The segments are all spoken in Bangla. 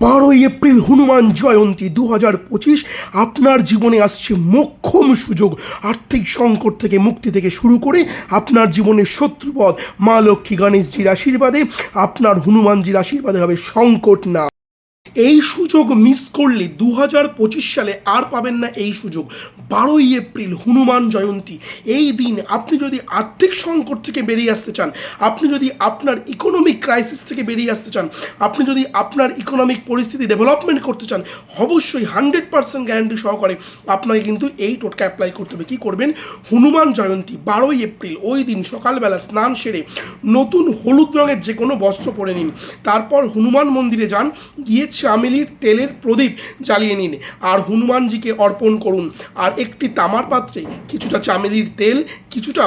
বারোই এপ্রিল হনুমান জয়ন্তী দু হাজার পঁচিশ, আপনার জীবনে আসছে মোক্ষম সুযোগ। আর্থিক সংকট থেকে মুক্তি থেকে শুরু করে আপনার জীবনের শত্রুপদ মা লক্ষ্মী গণেশজির আশীর্বাদে আপনার হনুমানজির আশীর্বাদে হবে সংকট না। এই সুযোগ মিস করলে দু হাজার পঁচিশ সালে আর পাবেন না এই সুযোগ। বারোই এপ্রিল, হনুমান জয়ন্তী। এই দিন আপনি যদি আর্থিক সংকট থেকে বেরিয়ে আসতে চান, আপনি যদি আপনার ইকোনমিক ক্রাইসিস থেকে বেরিয়ে আসতে চান, আপনি যদি আপনার ইকোনমিক পরিস্থিতি ডেভেলপমেন্ট করতে চান, অবশ্যই হান্ড্রেড পার্সেন্ট গ্যারান্টি সহকারে আপনাকে কিন্তু এই টোটকা অ্যাপ্লাই করতে হবে। কী করবেন? হনুমান জয়ন্তী, বারোই এপ্রিল, ওই দিন সকালবেলা স্নান সেরে নতুন হলুদ রঙের যে কোনো বস্ত্র পরে নিন। তারপর হনুমান মন্দিরে যান, গিয়ে চামেলির তেলের প্রদীপ জ্বালিয়ে নিন আর হনুমানজিকে অর্পণ করুন। আর একটি তামার পাত্রে কিছুটা চামেলির তেল, কিছুটা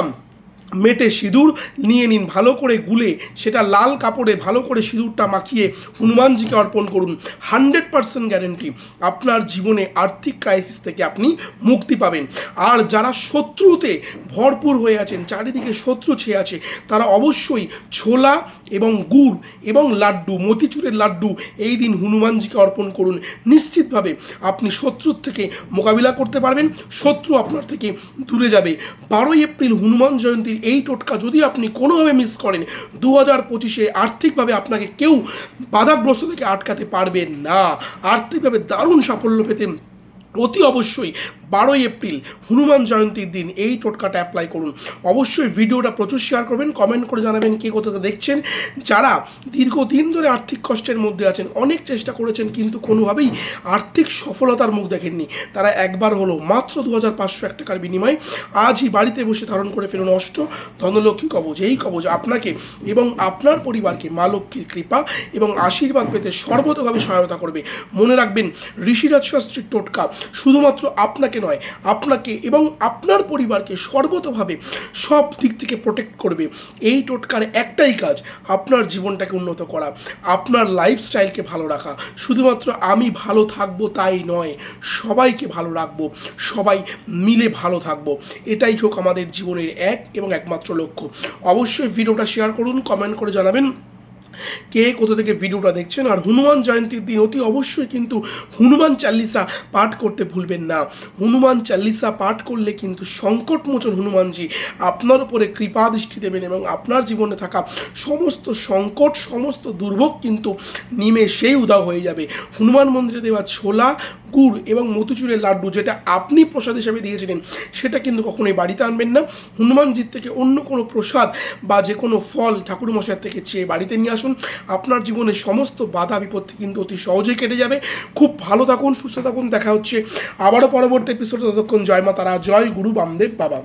মেটে সিঁদুর নিয়ে নিন, ভালো করে গুলে সেটা লাল কাপড়ে ভালো করে সিঁদুরটা মাখিয়ে হনুমানজিকে অর্পণ করুন। হান্ড্রেড পারসেন্ট গ্যারেন্টি, আপনার জীবনে আর্থিক ক্রাইসিস থেকে আপনি মুক্তি পাবেন। আর যারা শত্রুতে ভরপুর হয়ে আছেন, চারিদিকে শত্রু ছেয়ে আছে, তারা অবশ্যই ছোলা এবং গুড় এবং লাড্ডু, মতিচুরের লাড্ডু, এই দিন হনুমানজিকে অর্পণ করুন। নিশ্চিতভাবে আপনি শত্রুর থেকে মোকাবিলা করতে পারবেন, শত্রু আপনার থেকে দূরে যাবে। বারোই এপ্রিল হনুমান জয়ন্তীর এই টোটকা যদি আপনি কোনোভাবে মিস করেন দু হাজার পঁচিশে আর্থিকভাবে আপনাকে কেউ বাধাগ্রস্ত থেকে আটকাতে পারবে না। আর্থিকভাবে দারুণ সাফল্য পেতেন অতি অবশ্যই বারোই এপ্রিল হনুমান জয়ন্তীর দিন এই টোটকাটা অ্যাপ্লাই করুন। অবশ্যই ভিডিওটা প্রচুর শেয়ার করবেন কমেন্ট করে জানাবেন কে কোথাও দেখছেন। যারা দীর্ঘদিন ধরে আর্থিক কষ্টের মধ্যে আছেন, অনেক চেষ্টা করেছেন কিন্তু কোনোভাবেই আর্থিক সফলতার মুখ দেখেননি। তারা একবার হলো মাত্র দু হাজার পাঁচশো এক টাকার বিনিময়ে আজই বাড়িতে বসে ধারণ করে ফেলুন অষ্ট ধনলক্ষ্মী কবচ। এই কবচ আপনাকে এবং আপনার পরিবারকে মা লক্ষ্মীর কৃপা এবং আশীর্বাদ পেতে সর্বতভাবে সহায়তা করবে। মনে রাখবেন ঋষিরাজ শাস্ত্রীর টোটকা। শুধুমাত্র আপনাকে নয়, আপনাকে এবং আপনার পরিবারকে সর্বতভাবে সব দিক থেকে প্রোটেক্ট করবে। এই টোটকার একটাই কাজ, আপনার জীবনটাকে উন্নত করা, আপনার লাইফস্টাইলকে ভালো রাখা। শুধুমাত্র আমি ভালো থাকব তাই নয়, সবাইকে ভালো রাখব, সবাই মিলে ভালো থাকব। এটাই হোক আমাদের জীবনের এক এবং একমাত্র লক্ষ্য। অবশ্যই ভিডিওটা শেয়ার করুন কমেন্ট করে জানাবেন। কে কোথা থেকে ভিডিওটা দেখছেন আর হনুমান জয়ন্তীর দিন অতি অবশ্যই কিন্তু হনুমান চাল্লিসা পাঠ করতে ভুলবেন না। হনুমান চাল্লিসা পাঠ করলে কিন্তু সংকটমোচন হনুমানজি আপনার উপরে কৃপা দৃষ্টি দেবেন এবং আপনার জীবনে থাকা সমস্ত সংকট, সমস্ত দুর্ভোগ কিন্তু নিমে সেই উদাও হয়ে যাবে। হনুমান মন্দিরে দেওয়া ছোলা গুড় এবং মতিচুরের লাড্ডু যেটা আপনি প্রসাদ হিসেবে দিয়েছিলেন, সেটা কিন্তু কখনোই বাড়িতে আনবেন না। হনুমানজির থেকে অন্য কোনো প্রসাদ বা যে কোনো ফল ঠাকুরমশাইয়ের থেকে চেয়ে বাড়িতে নিয়ে আসুন। আপনার জীবনের সমস্ত বাধা বিপত্তি কিন্তু অতি সহজেই কেটে যাবে। খুব ভালো থাকুন, সুস্থ থাকুন। দেখা হচ্ছে আবারও পরবর্তী এপিসোডে ততক্ষণ জয় মাতারা জয় গুরু বামদেব বাবা।